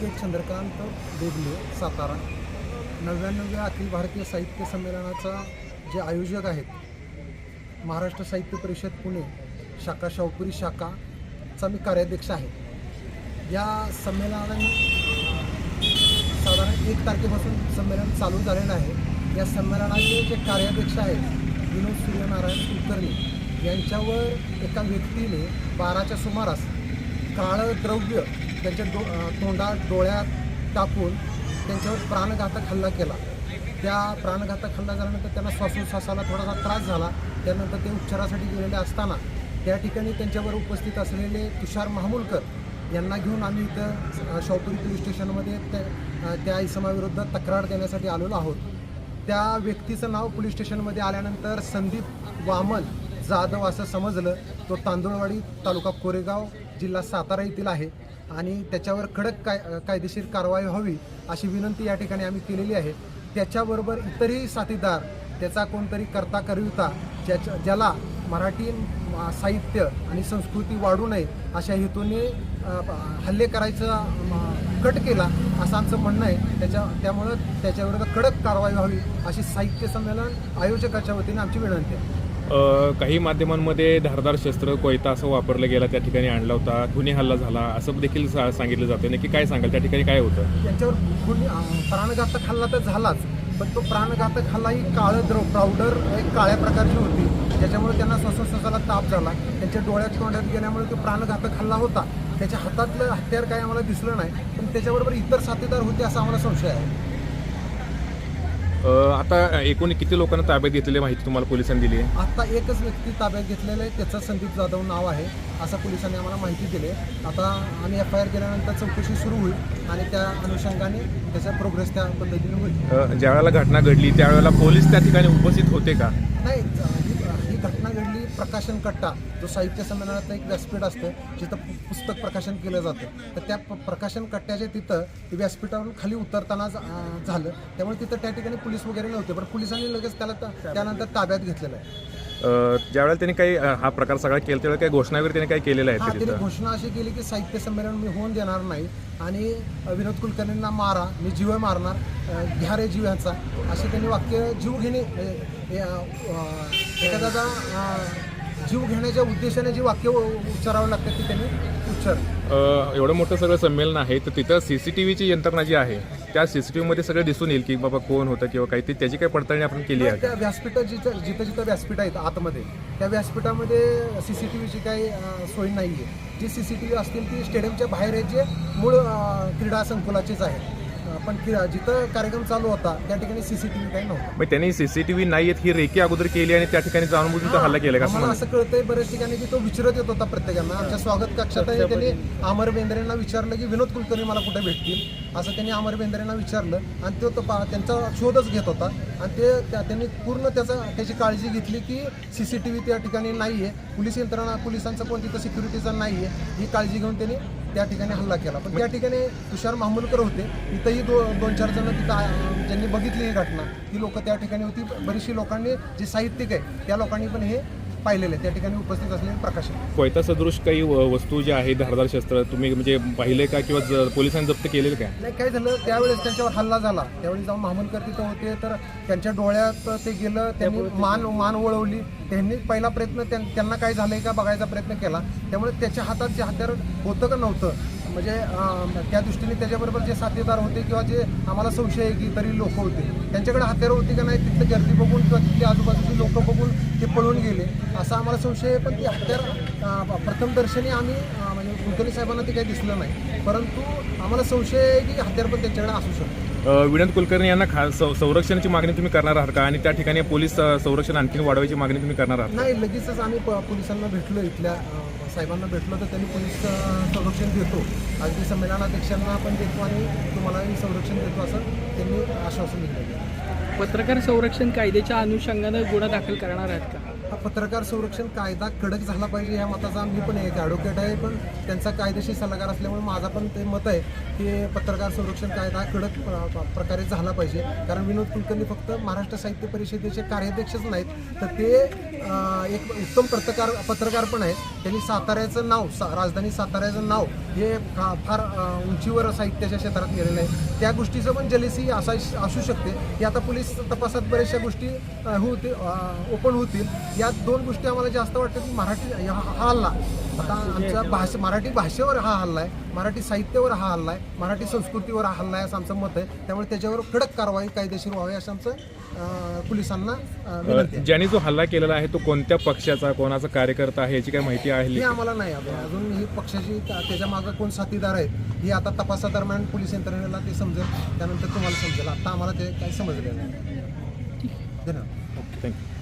Advocate Chandrakant Degale Satara. नव्याण्णव्या अखिल भारतीय साहित्य संमेलनाचा जे आयोजक आहेत महाराष्ट्र साहित्य परिषद पुणे शाखा शाहपुरी शाखाचा मी कार्याध्यक्ष आहे. या संमेलनाने साधारण एक तारखेपासून संमेलन चालू झालेलं आहे. या संमेलनाचे जे कार्याध्यक्ष आहेत विनोद सूर्यनारायण कुलकर्णी यांच्यावर एका व्यक्तीने बाराच्या सुमारास काळं द्रव्य त्यांच्या डो तोंडात डोळ्यात टाकून त्यांच्यावर प्राणघातक हल्ला केला. त्या प्राणघातक हल्ला झाल्यानंतर त्यांना श्वासोच्छ्वासाला थोडासा त्रास झाला. त्यानंतर ते उपचारासाठी गेलेले असताना त्या ठिकाणी त्यांच्यावर उपस्थित असलेले तुषार महामुलकर यांना घेऊन आम्ही इथं अ, पोलीस स्टेशनमध्ये त्या त्या इसमाविरुद्ध तक्रार देण्यासाठी आलेलो आहोत. त्या व्यक्तीचं नाव पोलीस स्टेशनमध्ये आल्यानंतर संदीप वामन जाधव असं समजलं. तो तांदूळवाडी तालुका कोरेगाव जिल्हा सातारा येथील आहे. आणि त्याच्यावर कडक काय कायदेशीर कारवाई व्हावी अशी विनंती या ठिकाणी आम्ही केलेली आहे. त्याच्याबरोबर इतरही साथीदार त्याचा कोणतरी करता करविता ज्याच्या ज्याला मराठी साहित्य आणि संस्कृती वाढू नये अशा हेतूने हल्ले करायचा कट केला असं आमचं म्हणणं आहे. त्याच्या त्यामुळं त्याच्याविरुद्ध कडक कारवाई व्हावी अशी साहित्य संमेलन आयोजकाच्या वतीने आमची विनंती आहे. काही माध्यमांमध्ये धारदार शस्त्र कोयता असं वापरलं गेला त्या ठिकाणी आणला होता गुन्हे हल्ला झाला असं देखील सा- सांगितलं जातं. नक्की काय सांगाल? त्या ठिकाणी काय होतं? त्यांच्यावर गुन्हे प्राणघातक हल्ला तर झालाच पण तो प्राणघातक हल्ला ही काळं द्रव पावडर एक काळ्या प्रकारची होती. त्याच्यामुळे त्यांना श्वासोच्छ्वासाला ताप झाला. त्यांच्या डोळ्यात तोंडात गेल्यामुळे तो प्राणघातक हल्ला होता. त्याच्या हातातलं हत्यार काय आम्हाला दिसलं नाही पण त्याच्याबरोबर इतर साथीदार होते असा आम्हाला संशय आहे. आता एकूण किती लोकांना ताब्यात घेतलेली माहिती तुम्हाला पोलिसांनी दिली आहे? आता एकच व्यक्ती ताब्यात घेतलेला आहे त्याचं संदीप जाधव नाव आहे असं पोलिसांनी आम्हाला माहिती दिली. आता आम्ही एफ आय आर केल्यानंतर चौकशी सुरू होईल आणि त्या अनुषंगाने त्याचा प्रोग्रेस त्या पद्धतीने होईल. अ, ज्या वेळेला घटना घडली त्यावेळेला पोलीस त्या ठिकाणी उपस्थित होते का? नाही ज- ही ही घटना घडली प्रकाशन कट्टा जो साहित्य संमेलनाचं एक व्यासपीठ असतं जिथं पुस्तक प्रकाशन केलं जातं. तर त्या प्रकाशन कट्ट्याच्या तिथं व्यासपीठावरून खाली उतरताना झालं. त्यामुळे तिथं त्या ठिकाणी पोलीस वगैरे नव्हते पण पोलिसांनी लगेच त्याला त्यानंतर ताब्यात घेतलेलं आहे. ज्यावेळेला त्यांनी काही हा प्रकार सगळा केला त्यावेळेला काही घोषणा वगैरे त्यांनी काही केलेलं आहे त्यांनी घोषणा अशी केली की साहित्य संमेलन मी होऊन देणार नाही आणि विनोद कुलकर्णींना मारा मी जीव मारणार घ्या रे जीव यांचा असे त्यांनी वाक्य जीव घेणे एखाद्याचा जीव घेण्याच्या उद्देशाने जी वाक्य उच्चारावं लागतात ती त्यांनी उच्चार एवढं मोठं सगळं संमेलन आहे तर तिथं सी सी टी व्हीची यंत्रणा जी आहे त्या सी सी टी व्हीमध्ये सगळं दिसून येईल की बाबा कोण होतं किंवा काही ती त्याची काही पडताळणी आपण केली आहे? त्या व्यासपीठात जिथं जिथं जिथं व्यासपीठ आहेत आतमध्ये त्या व्यासपीठामध्ये सी सी टी व्हीची काही सोय नाही आहे जी सी सी टी व्ही असतील ती स्टेडियमच्या बाहेर आहेत जे मूळ क्रीडा संकुलाचेच आहेत. पण कि जिथं कार्यक्रम चालू होता त्या ठिकाणी सी सी टी व्ही काही नव्हतं. मग त्यांनी सीसीटीव्ही नाही आहेत ही रेकी अगोदर केली आणि त्या ठिकाणी जाणून बुजून हल्ला केला का म्हणा असं कळतंय बऱ्याच ठिकाणी की तो विचारत येत होता प्रत्येकांना. आमच्या स्वागत कक्षातही त्यांनी अमर बेंद्रेंना विचारलं की विनोद कुलकर्णी मला कुठे भेटतील? असं त्यांनी अमर बेंद्रेंना विचारलं आणि तो तो पा- त्यांचा शोधच घेत होता. आणि ते त्या- त्यांनी पूर्ण त्याचा त्याची काळजी घेतली की सी सी टी व्ही त्या ठिकाणी नाही आहे पोलीस यंत्रणा पोलिसांचं पण तिथं सिक्युरिटीचा नाही आहे ही काळजी घेऊन त्यांनी त्या ठिकाणी हल्ला केला. पण त्या ठिकाणी तुषार मामूलकर होते. इथंही दो दोन चार जण तिथं ज्यांनी बघितली ही घटना ती लोक त्या ठिकाणी होती. बरीचशी लोकांनी जे साहित्यिक आहे त्या लोकांनी पण हे पाहिलेलं आहे त्या ठिकाणी उपस्थित असलेले प्रकाशन कोयता सदृश काही व- वस्तू ज्या आहेत धारदार शस्त्र तुम्ही म्हणजे पाहिले का किंवा ज- पोलिसांनी जप्त केलेलं का नाही काय झालं त्यावेळेस त्यांच्यावर हल्ला झाला. त्यावेळी जाऊन महामनकर तिथं होते तर त्यांच्या डोळ्यात ते गेलं त्यांनी मान मान वळवली. त्यांनी पहिला प्रयत्न त्यां- त्यांना काय झालंय का बघायचा प्रयत्न केला. त्यामुळे त्याच्या हातात जे हत्यार होतं का नव्हतं म्हणजे त्या दृष्टीने त्याच्याबरोबर जे साथीदार होते किंवा जे आम्हाला संशय आहे की तरी लोक होते त्यांच्याकडे हत्यारं होती का नाही तिथलं गर्दी बघून किंवा तिथली आजूबाजूची लोक बघून ते पळून गेले असा आम्हाला संशय आहे. पण ती हत्यार प्रथमदर्शनी आम्ही म्हणजे कुलकर्णी साहेबांना ते काही दिसलं नाही. परंतु आम्हाला संशय आहे की हत्यार पण त्यांच्याकडे असू शकतो. विनोद कुलकर्णी यांना खा सं- संरक्षणाची मागणी तुम्ही करणार आहात का? आणि त्या ठिकाणी पोलीस अ, संरक्षण आणखी वाढवायची मागणी तुम्ही करणार आहात का? नाही लगेचच आम्ही प- पोलिसांना भेटलो इथल्या अं, साहेबांना भेटलो तर त्यांनी पोलीस अं, संरक्षण देतो अगदी संमेलनाध्यक्षांना आपण देतो आणि तुम्हालाही संरक्षण देतो असं त्यांनी आश्वासन दिलं. पत्रकार संरक्षण कायद्याच्या अनुषंगानं गुन्हा दाखल करणार आहेत का? हा पत्रकार संरक्षण कायदा कडक झाला पाहिजे या मताचा मी पण एक ॲडव्होकेट आहे पण त्यांचा कायदेशीर सल्लागार असल्यामुळे माझा पण ते मत आहे की पत्रकार संरक्षण कायदा कडक प्र- प्र- प्रकारे झाला पाहिजे. कारण विनोद कुलकर्णी फक्त महाराष्ट्र साहित्य परिषदेचे कार्याध्यक्षच नाहीत तर ते एक उत्तम पत्रकार पत्रकार पण आहेत. त्यांनी साताऱ्याचं नाव सा राजधानी साताऱ्याचं नाव हे फा- फार उंचीवर साहित्याच्या क्षेत्रात गेलेलं आहे. त्या गोष्टीचं पण जलेसी असा असू शकते. की आता पोलीस तपासात बऱ्याचशा गोष्टी अं, होते ओपन होतील. या दोन गोष्टी आम्हाला जास्त वाटतं की मराठी हा हा हल्ला. आता आमच्या भाषा मराठी भाषेवर हा हल्ला आहे. मराठी साहित्यावर हा हल्ला आहे. मराठी संस्कृतीवर हा हल्ला आहे असं आमचं मत आहे. त्यामुळे त्याच्यावर कडक कारवाई कायदेशीर व्हावी असं आमचं पोलिसांना अं, विनंती आहे. ज्यांनी जो हल्ला केलेला आहे तो कोणत्या पक्षाचा कोणाचा कार्यकर्ता आहे याची काय माहिती हे आहे आम्हाला नाही अजून अजून ही पक्षाची त्या- त्याच्या मागं कोण साथीदार आहेत ही आता तपासादरम्यान पोलीस यंत्रणेला ते समजेल. त्यानंतर तुम्हाला समजेल. आता आम्हाला ते काही समजलेलं नाही. धन्यवाद. थँक्यू